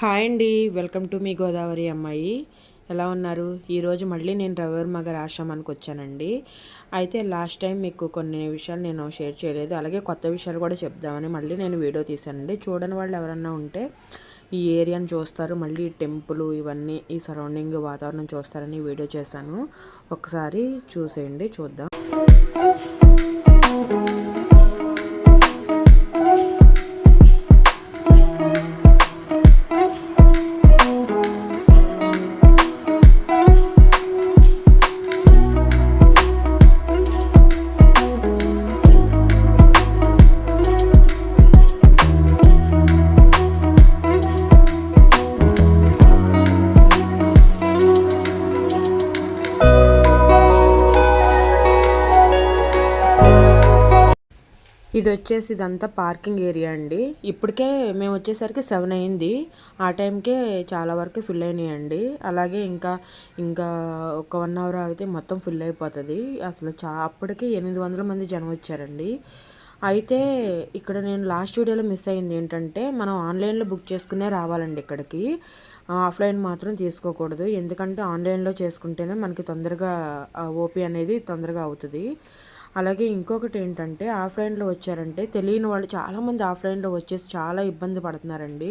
Hi అండి. Welcome to me Godavari అమ్మాయి. ఎలా ఉన్నారు? ఈరోజు మళ్ళీ నేను రవర్ మగర్ ఆశ్రమానికి వచ్చానండి. అయితే లాస్ట్ టైం మీకు కొన్ని విషయాలు నేను షేర్ చేయలేదు. అలాగే కొత్త విషయాలు కూడా చెప్దామని మళ్ళీ నేను వీడియో తీశానండి. చూడని వాళ్ళు ఎవరన్నా ఉంటే ఈ ఏరియాని చూస్తారు. మళ్ళీ టెంపుల్ ఇవన్నీ ఈ సరౌండింగ్ వాతావరణం చూస్తారని వీడియో చేశాను. ఒకసారి చూసేయండి చూద్దాం. ఇది వచ్చేసి ఇదంతా పార్కింగ్ ఏరియా అండి. ఇప్పటికే మేము వచ్చేసరికి సెవెన్ అయింది. ఆ టైంకే చాలా వరకు ఫిల్ అయినాయండి. అలాగే ఇంకా ఇంకా ఒక వన్ అవర్ అయితే మొత్తం ఫిల్ అయిపోతుంది. అసలు చా అప్పటికే ఎనిమిది వందల మంది జనం వచ్చారండి. అయితే ఇక్కడ నేను లాస్ట్ వీడియోలో మిస్ అయింది ఏంటంటే మనం ఆన్లైన్లో బుక్ చేసుకునే రావాలండి ఇక్కడికి. ఆఫ్లైన్ మాత్రం తీసుకోకూడదు. ఎందుకంటే ఆన్లైన్లో చేసుకుంటేనే మనకి తొందరగా ఓపీ అనేది తొందరగా అవుతుంది. అలాగే ఇంకొకటి ఏంటంటే ఆఫ్లైన్లో వచ్చారంటే తెలియని వాళ్ళు చాలామంది ఆఫ్లైన్లో వచ్చేసి చాలా ఇబ్బంది పడుతున్నారండి.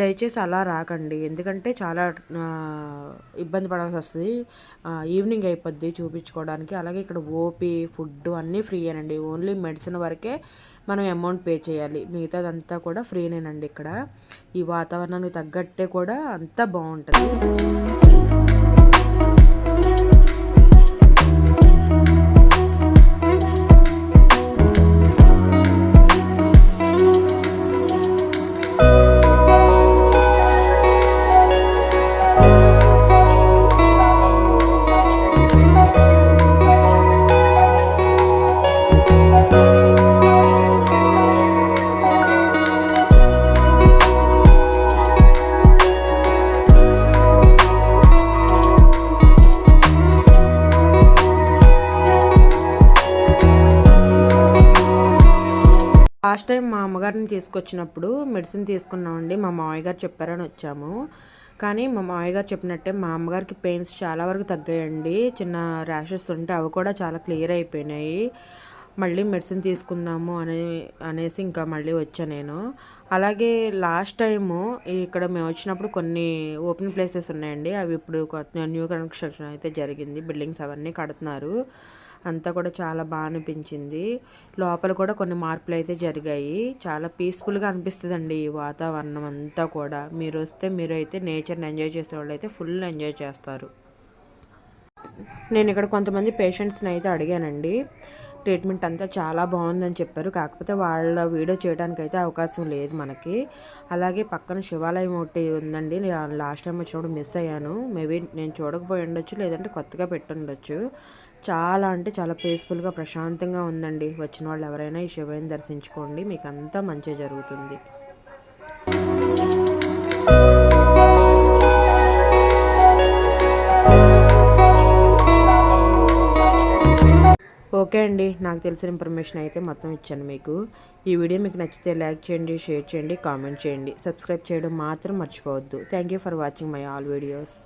దయచేసి అలా రాకండి. ఎందుకంటే చాలా ఇబ్బంది పడాల్సి వస్తుంది. ఈవినింగ్ అయిపోద్ది చూపించుకోవడానికి. అలాగే ఇక్కడ ఓపీ ఫుడ్ అన్నీ ఫ్రీ అనండి ఓన్లీ మెడిసిన్ వరకే మనం అమౌంట్ పే చేయాలి. మిగతాదంతా కూడా ఫ్రీనేనండి ఇక్కడ. ఈ వాతావరణానికి తగ్గట్టే కూడా అంతా బాగుంటుంది. లాస్ట్ టైం మా అమ్మగారిని తీసుకొచ్చినప్పుడు మెడిసిన్ తీసుకున్నామండి. మా మామయ్య గారు చెప్పారని వచ్చాము. కానీ మా మామయ్య గారు చెప్పినట్టే మా అమ్మగారికి పెయిన్స్ చాలా వరకు తగ్గాయండి. చిన్న ర్యాషెస్ ఉంటే అవి కూడా చాలా క్లియర్ అయిపోయినాయి. మళ్ళీ మెడిసిన్ తీసుకుందాము అనే అనేసి ఇంకా మళ్ళీ వచ్చా నేను. అలాగే లాస్ట్ టైము ఇక్కడ మేము వచ్చినప్పుడు కొన్ని ఓపెన్ ప్లేసెస్ ఉన్నాయండి. అవి ఇప్పుడు న్యూ కన్స్ట్రక్షన్ అయితే జరిగింది. బిల్డింగ్స్ అవన్నీ కడుతున్నారు. అంతా కూడా చాలా బాగా అనిపించింది. లోపల కూడా కొన్ని మార్పులు అయితే జరిగాయి. చాలా పీస్ఫుల్గా అనిపిస్తుందండి ఈ వాతావరణం అంతా కూడా. మీరు వస్తే మీరు అయితే నేచర్ని ఎంజాయ్ చేసేవాళ్ళు అయితే ఫుల్ ఎంజాయ్ చేస్తారు. నేను ఇక్కడ కొంతమంది పేషెంట్స్ని అయితే అడిగానండి. ట్రీట్మెంట్ అంతా చాలా బాగుందని చెప్పారు. కాకపోతే వాళ్ళ వీడియో చేయడానికి అయితే అవకాశం లేదు మనకి. అలాగే పక్కన శివాలయం ఒకటి ఉందండి. లాస్ట్ టైం వచ్చినప్పుడు మిస్ అయ్యాను. మేబీ నేను చూడకపోయి ఉండొచ్చు లేదంటే కొత్తగా పెట్టుండొచ్చు చాలా అంటే చాలా పీస్ఫుల్గా ప్రశాంతంగా ఉందండి. వచ్చిన వాళ్ళు ఎవరైనా ఈ శివయ్యని దర్శించుకోండి. మీకు అంతా మంచి జరుగుతుంది. ఓకే అండి నాకు తెలిసిన ఇన్ఫర్మేషన్ అయితే మొత్తం ఇచ్చాను మీకు. ఈ వీడియో మీకు నచ్చితే లైక్ చేయండి షేర్ చేయండి కామెంట్ చేయండి. సబ్స్క్రైబ్ చేయడం మాత్రం మర్చిపోవద్దు. Thank you for watching my all videos.